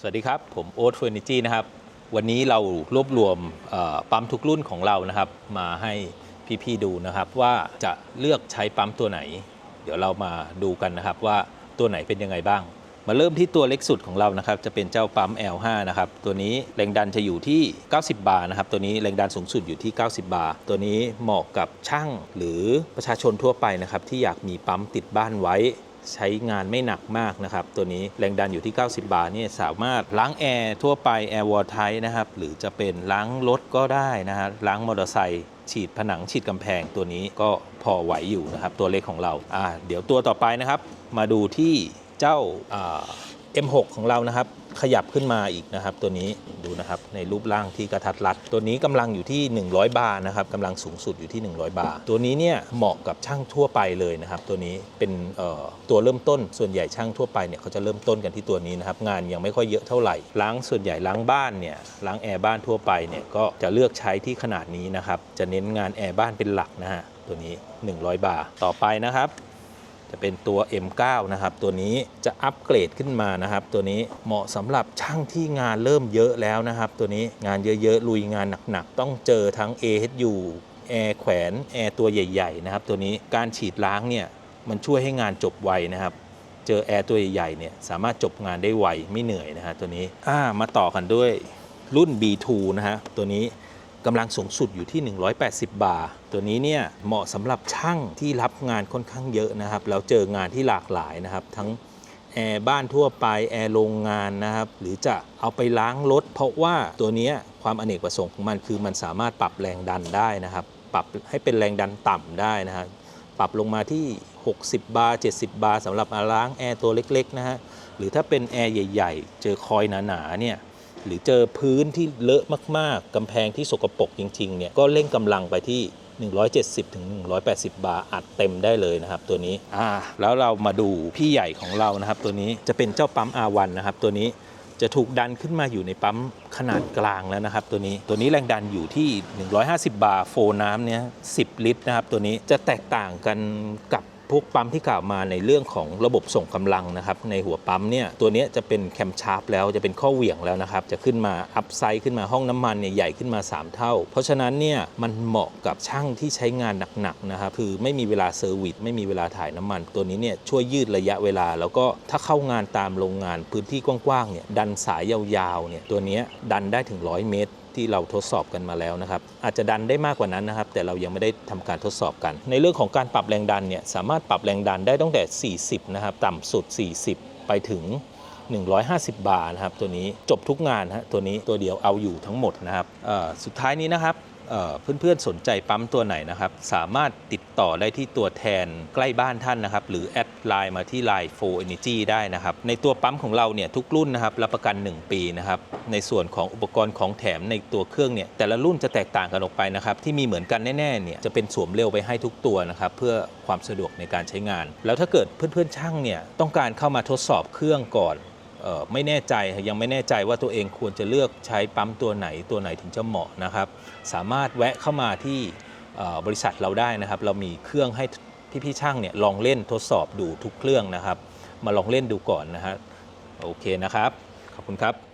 สวัสดีครับ ผมโอ๊ตเฟอร์นิจีนะครับ วันนี้เรารวบรวมปั๊มทุกรุ่นของเรานะครับ มาให้พี่ๆดูนะครับ ว่าจะเลือกใช้ปั๊มตัวไหน เดี๋ยวเรามาดูกันนะครับว่าตัวไหนเป็นยังไงบ้าง มาเริ่มที่ตัวเล็กสุดของเรานะครับ จะเป็นเจ้าปั๊ม L5 นะครับ ตัวนี้แรงดันจะอยู่ที่ 90 บาร์นะครับ ตัวนี้แรงดันสูงสุดอยู่ที่ 90 บาร์ตัวนี้เหมาะกับช่างหรือประชาชนทั่วไปนะครับที่อยากมีปั๊มติดบ้านไว้ ใช้งานไม่หนักมากนะครับ ตัวนี้แรงดันอยู่ที่ 90 บาร์เนี่ยสามารถล้างแอร์ทั่วไปแอร์วอร์ไทนะครับ หรือจะเป็นล้างรถก็ได้นะฮะล้างมอเตอร์ไซค์ฉีดผนังฉีดกำแพงตัวนี้ก็พอไหวอยู่นะครับ ตัวเล็กของเราอ่าเดี๋ยวตัวต่อไปนะครับ มาดูที่เจ้า M6 ของเรานะครับขยับขึ้นมาอีกนะครับ ตัวนี้ดูนะครับในรูปร่างที่กระทัดรัด ตัวนี้กำลังอยู่ที่ 100 บาร์นะครับกำลังสูงสุดอยู่ที่ 100 บาร์ตัวนี้เนี่ยเหมาะกับช่างทั่วไปเลยนะครับ ตัวนี้เป็นตัวเริ่มต้นส่วนใหญ่ช่างทั่วไปเนี่ยเขาจะเริ่มต้นกันที่ตัวนี้นะครับงานยังไม่ค่อยเยอะเท่าไหร่ล้างส่วนใหญ่ล้างบ้านเนี่ยล้างแอร์บ้านทั่วไปเนี่ยก็จะเลือกใช้ที่ขนาดนี้นะครับจะเน้นงานแอร์บ้านเป็นหลักนะฮะตัวนี้ 100 บาร์ต่อไปนะครับ จะเป็นตัว M9 นะครับ ตัวนี้จะอัปเกรดขึ้นมานะครับ ตัวนี้เหมาะสำหรับช่างที่งานเริ่มเยอะแล้วนะครับ ตัวนี้งานเยอะๆ ลุยงานหนักๆ ต้องเจอทั้ง AHU แอร์แขวนแอร์ตัวใหญ่ๆนะครับ ตัวนี้การฉีดล้างเนี่ยมันช่วยให้งานจบไวนะครับเจอแอร์ตัวใหญ่ๆเนี่ยสามารถจบงานได้ไวไม่เหนื่อยนะฮะตัวนี้อ่ามาต่อกันด้วยรุ่น B2 นะฮะตัวนี้ กำลังสูงสุดอยู่ที่ 180 บาร์ตัวนี้เนี่ยเหมาะสำหรับช่างที่รับงานค่อนข้างเยอะนะครับ แล้วเจองานที่หลากหลายนะครับ ทั้งแอร์บ้านทั่วไปแอร์โรงงานนะครับ หรือจะเอาไปล้างรถ เพราะว่าตัวเนี้ยความอเนกประสงค์ของมันคือมันสามารถปรับแรงดันได้นะครับ ปรับให้เป็นแรงดันต่ำได้นะฮะปรับลงมาที่ 60 บาร์ 70 บาร์สำหรับมาล้างแอร์ตัวเล็กๆนะฮะหรือถ้าเป็นแอร์ใหญ่ ๆ เจอคอยหนาๆเนี่ย หรือเจอพื้นที่เลอะมากๆ กำแพงที่สกปรกจริงๆเนี่ยก็เร่งกำลังไปที่ 170ถึง180 บาร์อัดเต็มได้เลยนะครับตัวนี้อ่าแล้วเรามาดูพี่ใหญ่ของเรานะครับ ตัวนี้จะเป็นเจ้าปั๊ม R1 นะครับตัวนี้จะถูกดันขึ้นมาอยู่ในปั๊มขนาดกลางแล้วนะครับ ตัวนี้ตัวนี้แรงดันอยู่ที่ 150 บาร์โฟน้ำเนี่ย10 ลิตรนะครับ ตัวนี้จะแตกต่างกันกับ พวกปั๊มที่กล่าวมาในเรื่องของระบบส่งกำลังนะครับในหัวปั๊มเนี่ยตัวนี้จะเป็นแคมชาร์ปแล้วจะเป็นข้อเหวี่ยงแล้วนะครับจะขึ้นมาอัพไซด์ขึ้นมาห้องน้ำมันเนี่ยใหญ่ขึ้นมา 3 เท่า เพราะฉะนั้นเนี่ยมันเหมาะกับช่างที่ใช้งานหนักๆนะครับคือไม่มีเวลาเซอร์วิสไม่มีเวลาถ่ายน้ำมัน ตัวนี้เนี่ยช่วยยืดระยะเวลา แล้วก็ถ้าเข้างานตามโรงงานพื้นที่กว้างๆเนี่ยดันสายยาวๆเนี่ยตัวนี้ดันได้ถึง 100 เมตร ที่เราทดสอบกันมาแล้วนะครับ อาจจะดันได้มากกว่านั้นนะครับ แต่เรายังไม่ได้ทำการทดสอบกัน ในเรื่องของการปรับแรงดันเนี่ยสามารถปรับแรงดันได้ตั้งแต่ 40 นะครับ ต่ำสุด 40 ไปถึง 150 บาร์นะครับ ตัวนี้จบทุกงานฮะตัวนี้ตัวเดียวเอาอยู่ทั้งหมดนะครับสุดท้ายนี้นะครับเพื่อนๆสนใจปั๊มตัวไหนนะครับ สามารถติดต่อได้ที่ตัวแทนใกล้บ้านท่านนะครับ หรือแอดไลน์มาที่ Line 4 Energy ได้นะครับ ในตัวปั๊มของเราเนี่ยทุกรุ่นนะครับรับประกัน 1 ปีนะครับ ในส่วนของอุปกรณ์ของแถมในตัวเครื่องเนี่ยแต่ละรุ่นจะแตกต่างกันออกไปนะครับ ที่มีเหมือนกันแน่ๆเนี่ยจะเป็นสวมเร็วไปให้ทุกตัวนะครับ เพื่อความสะดวกในการใช้งาน แล้วถ้าเกิดเพื่อนๆช่างเนี่ยต้องการเข้ามาทดสอบเครื่องก่อน ไม่แน่ใจยังไม่แน่ใจว่าตัวเองควรจะเลือกใช้ปั๊มตัวไหนตัวไหนถึงจะเหมาะนะครับ สามารถแวะเข้ามาที่บริษัทเราได้นะครับ เรามีเครื่องให้พี่ๆช่างเนี่ยลองเล่นทดสอบดูทุกเครื่องนะครับ มาลองเล่นดูก่อนนะฮะโอเคนะครับ ขอบคุณครับ